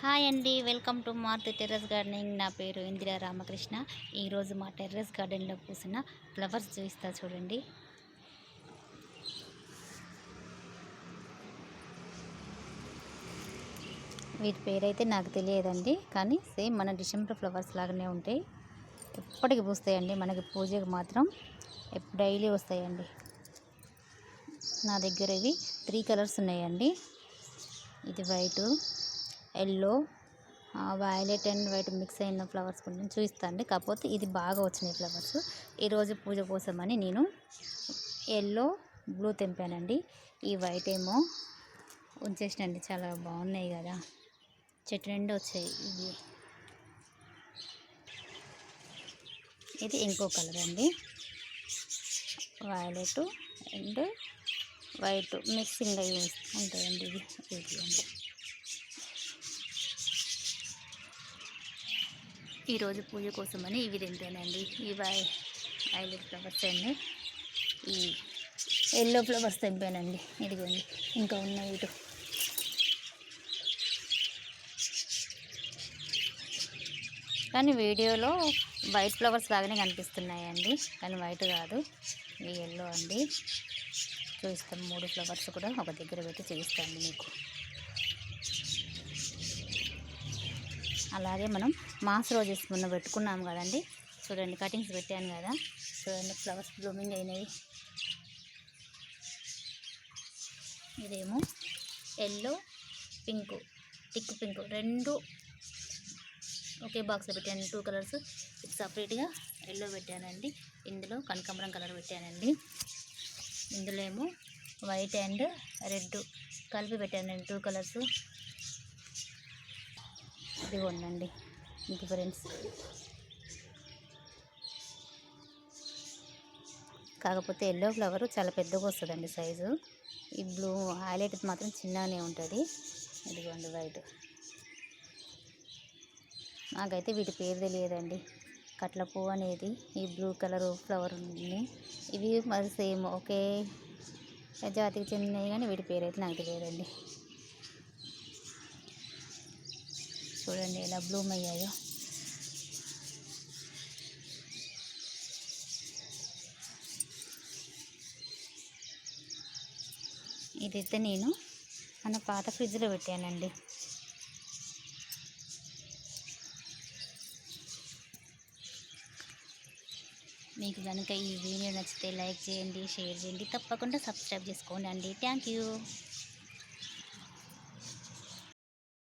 Hi అండి welcome to Maruti terrace gardening. నా పేరు ఇందిరా రామకృష్ణ. ఈరోజు మా టెర్రస్ గార్డెన్లో పూసిన ఫ్లవర్స్ చూపిస్తా చూడండి. వీటి పేరైతే నాకు తెలియదండి కానీ సేమ్ మన డిసెంబర్ ఫ్లవర్స్ లాగానే ఉంటాయి. ఎప్పటికి పూస్తాయండి మనకి పూజకు మాత్రం డైలీ వస్తాయండి. నా దగ్గర ఇవి త్రీ కలర్స్ ఉన్నాయండి. ఇది white yellow violet and white mix అయిన ఫ్లవర్స్ కొంచెం చూపిస్తాండి కాకపోతే ఇది బాగా వచ్చినాయి ఫ్లవర్స్ ఈరోజు పూజ కోసమని నేను ఎల్లో బ్లూ తెంపానండి. ఈ వైట్ ఏమో ఉంచేసినండి. చాలా బాగున్నాయి కదా. చెట్టు నిండి వచ్చాయి ఇవి. ఇది ఇంకో కలర్ అండి. వైలెట్ అండ్ వైట్ మిక్సింగ్ అయ్యి ఉంటుందండి ఇది ఇది అండి. ఈరోజు పూజ కోసమని ఇవి తింటానండి ఇవి వై ఫ్లవర్స్ అండి. ఈ ఎల్లో ఫ్లవర్స్ తెంపానండి. ఇదిగోండి. ఇంకా ఉన్నాయి ఇటు. కానీ వీడియోలో వైట్ ఫ్లవర్స్ లాగానే కనిపిస్తున్నాయండి. కానీ వైట్ కాదు. ఇవి ఎల్లో అండి. చూస్తాం మూడు ఫ్లవర్స్ కూడా ఒక దగ్గర పెట్టి చూపిస్తాను మీకు. అలాగే మనం మాస్ రోజెస్ మొన్న పెట్టుకున్నాం కదండి. చూడండి కటింగ్స్ పెట్టాను కదా. చూడండి ఫ్లవర్స్ బ్లూమింగ్ అయినవి ఇదేమో ఎల్లో పింక్ టిక్ పింక్. రెండు ఒకే బాక్స్లో పెట్టాను. Two colours. సపరేట్గా ఎల్లో పెట్టానండి. ఇందులో కనకాంబరం కలర్ పెట్టానండి. ఇందులో ఏమో వైట్ అండ్ రెడ్ కలిపి పెట్టానండి టూ కలర్స్. ఇది ఫ్రెండ్స్. కాకపోతే ఎల్లో ఫ్లవర్ చాలా పెద్దగా వస్తుందండి సైజు ఈ బ్లూ హైలైట్ మాత్రం చిన్నగానే ఉంటుంది. ఇదిగోండి వైట్ నాకైతే వీటి పేరు తెలియదండి. కట్ల పువ్వు అనేది ఈ బ్లూ కలర్ ఫ్లవర్ ఉంది. ఇవి మరి సేమ్ ఒకే జాతికి చెందినవి కానీ వీటి పేరు అయితే నాకు తెలియదండి. చూడండి ఎలా బ్లూమ్ అయ్యాయో. ఇదైతే నేను మన పాత ఫ్రిడ్జ్లో పెట్టానండి. మీకు కనుక ఈ వీడియో నచ్చితే లైక్ చేయండి షేర్ చేయండి తప్పకుండా సబ్స్క్రైబ్ చేసుకోండి అండి. Thank you.